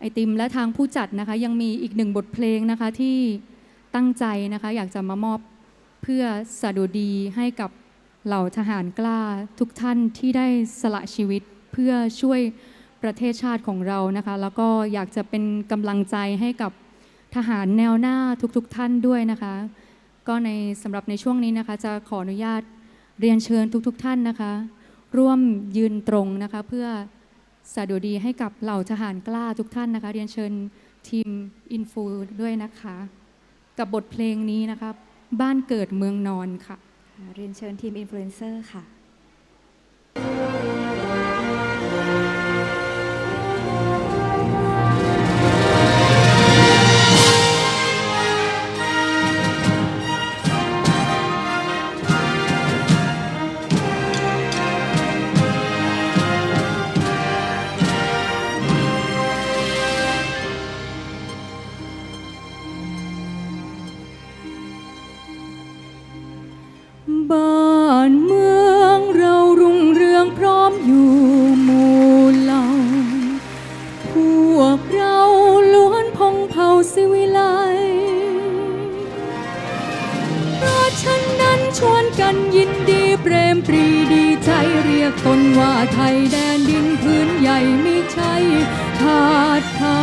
ไอติมและทางผู้จัดนะคะ ยังมีอีกหนึ่งบทเพลงนะคะที่ตั้งใจนะคะ อยากจะมามอบเพื่อสดุดีให้กับเหล่าทหารกล้าทุกท่านที่ได้สละชีวิตเพื่อช่วยประเทศชาติของเรานะคะ แล้วก็อยากจะเป็นกำลังใจให้กับทหารแนวหน้าทุกๆทท่านด้วยนะคะ ก็ในสำหรับในช่วงนี้นะคะ จะขออนุญาตเรียนเชิญทุกๆทท่านนะคะ ร่วมยืนตรงนะคะเพื่อ สดุดีให้กับเหล่าทหารกล้าทุกท่านนะคะ เรียนเชิญทีมอินฟูด้วยนะคะ กับบทเพลงนี้นะคะบ้านเกิดเมืองนอนค่ะค่ะเรียนเชิญทีมอินฟลูเอนเซอร์ค่ะ บ้านเมืองเรารุ่งเรืองพร้อมอยู่หมู่เหล่า พวกเราล้วนพงเผ่าสิวิไลเพราะฉะนั้นชวนกันยินดีเปรมปรีดีใจเรียกตนว่าไทยแดนดินพื้นใหญ่ไม่ใช่ขาดขา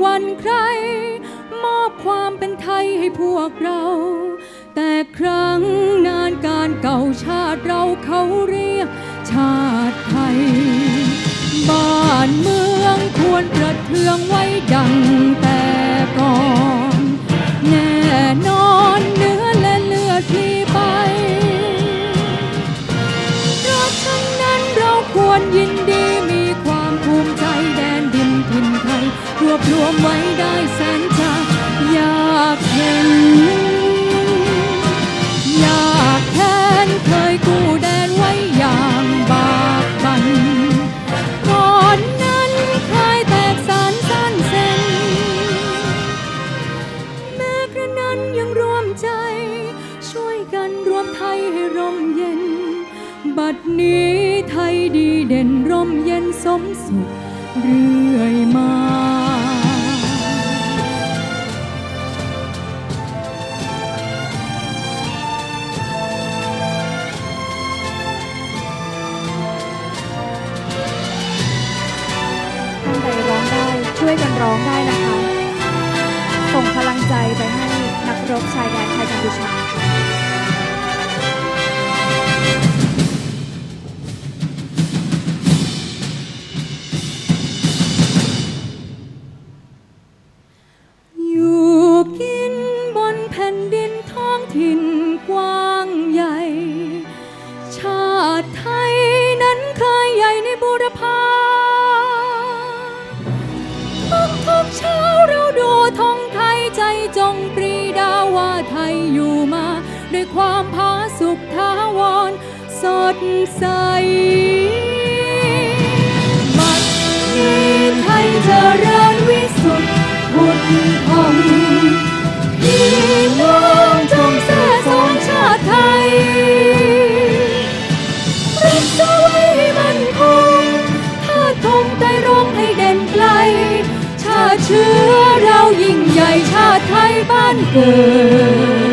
หวั่นใคร มอบความเป็นไทยให้พวกเรา แต่ครั้งนานการเก่าชาติเราเขาเรียก ชาติไทย บ้านเมืองควรประเทืองไว้ดังแต่ก่อน แน่นอนเนื้อและเลือดพลีไปเพราะฉะนั้นเราควรยิน มไว้ได้แสนจะอยากเห็น อยากแค้นเคยกู้แดนไว้อย่างบากบัน ก่อนนั้นเคยแตกสารสั้นเส้น แม้กระนั้นยังรวมใจ ช่วยกันรวมไทยให้ร่มเย็น บัดนี้ไทยดีเด่นร่มเย็นสมสุขเรื่อ วยกันร้องได้นะคะ ส่งพลังใจไปให้นักรบชายแดนไทยกัมพูชาอยู่กินบนแผ่นดินท้องถิ่น สดใสบัดนี้ไทยเจริญวิสุทธิ์พุทธพงพี่น้องจงแส่สองชาติไทยรักษาไว้ให้มันคงถ้าธงไตรรงค์ให้เด่นไกล ชาติเชื้อเรายิ่งใหญ่ชาติไทยบ้านเกิด